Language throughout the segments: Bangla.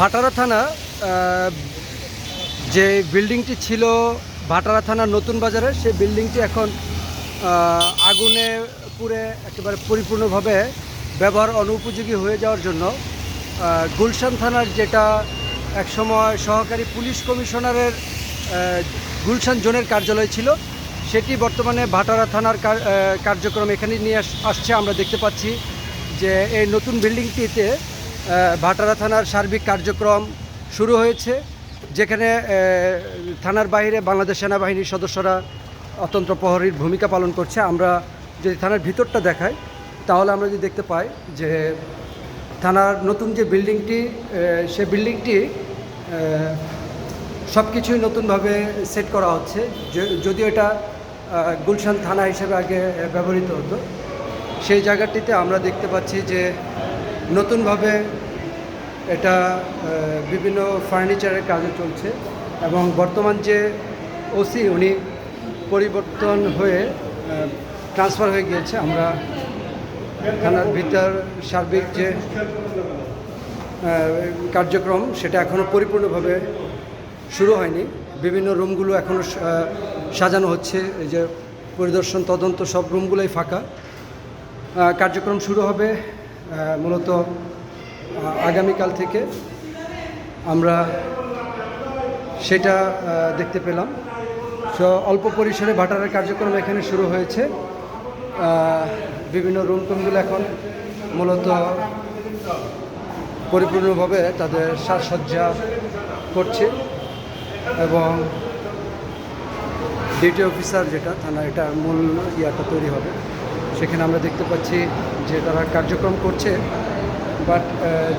ভাটারা থানা যে বিল্ডিংটি ছিল ভাটারা থানার নতুন বাজারে, সেই বিল্ডিংটি এখন আগুনে পুড়ে একেবারে পরিপূর্ণভাবে ব্যবহার অনুপযোগী হয়ে যাওয়ার জন্য গুলশান থানার যেটা একসময় সহকারী পুলিশ কমিশনারের গুলশান জোনের কার্যালয় ছিল, সেটি বর্তমানে ভাটারা থানার কার্যক্রম এখানে নিয়ে আসছে। আমরা দেখতে পাচ্ছি যে এই নতুন বিল্ডিংটিতে ভাটারা থানার সার্বিক কার্যক্রম শুরু হয়েছে, যেখানে থানার বাইরে বাংলাদেশ সেনাবাহিনীর সদস্যরা অতন্ত্র প্রহরীর ভূমিকা পালন করছে। আমরা যদি থানার ভিতরটা দেখাই, তাহলে আমরা যদি দেখতে পাই যে থানার নতুন যে বিল্ডিংটি সে বিল্ডিংটি সব কিছুই নতুনভাবে সেট করা হচ্ছে। যদিও এটা গুলশান থানা হিসেবে আগে ব্যবহৃত হতো। সেই জায়গাটিতে আমরা দেখতে পাচ্ছি যে নতুনভাবে এটা বিভিন্ন ফার্নিচারের কাজে চলছে এবং বর্তমান যে ওসি উনি পরিবর্তন হয়ে ট্রান্সফার হয়ে গিয়েছে। আমরা থানার ভিতর সার্বিক যে কার্যক্রম, সেটা এখনও পরিপূর্ণভাবে শুরু হয়নি। বিভিন্ন রুমগুলো এখনও সাজানো হচ্ছে। এই যে পরিদর্শন, তদন্ত, সব রুমগুলোই ফাঁকা। কার্যক্রম শুরু হবে মূলত আগামীকাল থেকে আমরা সেটা দেখতে পেলাম। সো অল্প পরিসরে ভাটারের কার্যক্রম এখানে শুরু হয়েছে। বিভিন্ন রুম টুমগুলো এখন মূলত পরিপূর্ণভাবে তাদের সাজসজ্জা করছে এবং ডিউটি অফিসার যেটা থানা এটা মূল ইয়াটা তৈরি হবে। সেখানে আমরা দেখতে পাচ্ছি যে তারা কার্যক্রম করছে, বাট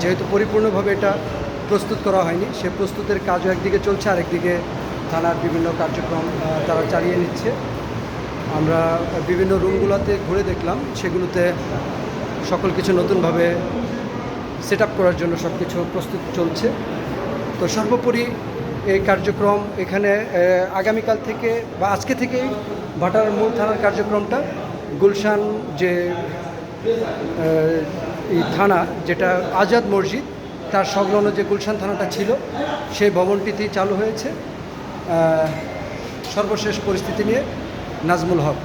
যেহেতু পরিপূর্ণভাবে এটা প্রস্তুত করা হয়নি, সে প্রস্তুতের কাজও একদিকে চলছে, আরেকদিকে থানার বিভিন্ন কার্যক্রম তারা চালিয়ে নিচ্ছে। আমরা বিভিন্ন রুমগুলোতে ঘুরে দেখলাম, সেগুলোতে সকল কিছু নতুনভাবে সেট করার জন্য সব কিছু প্রস্তুত চলছে। তো সর্বোপরি এই কার্যক্রম এখানে আগামীকাল থেকে বা আজকে থেকেই ভাটার মূল থানার কার্যক্রমটা গুলশান যে থানা যেটা আজাদ মসজিদ, তার সংলগ্ন যে গুলশান থানাটা ছিল, সেই ভবনটিতেই চালু হয়েছে সর্বশেষ পরিস্থিতি নিয়ে নাজমুল হক।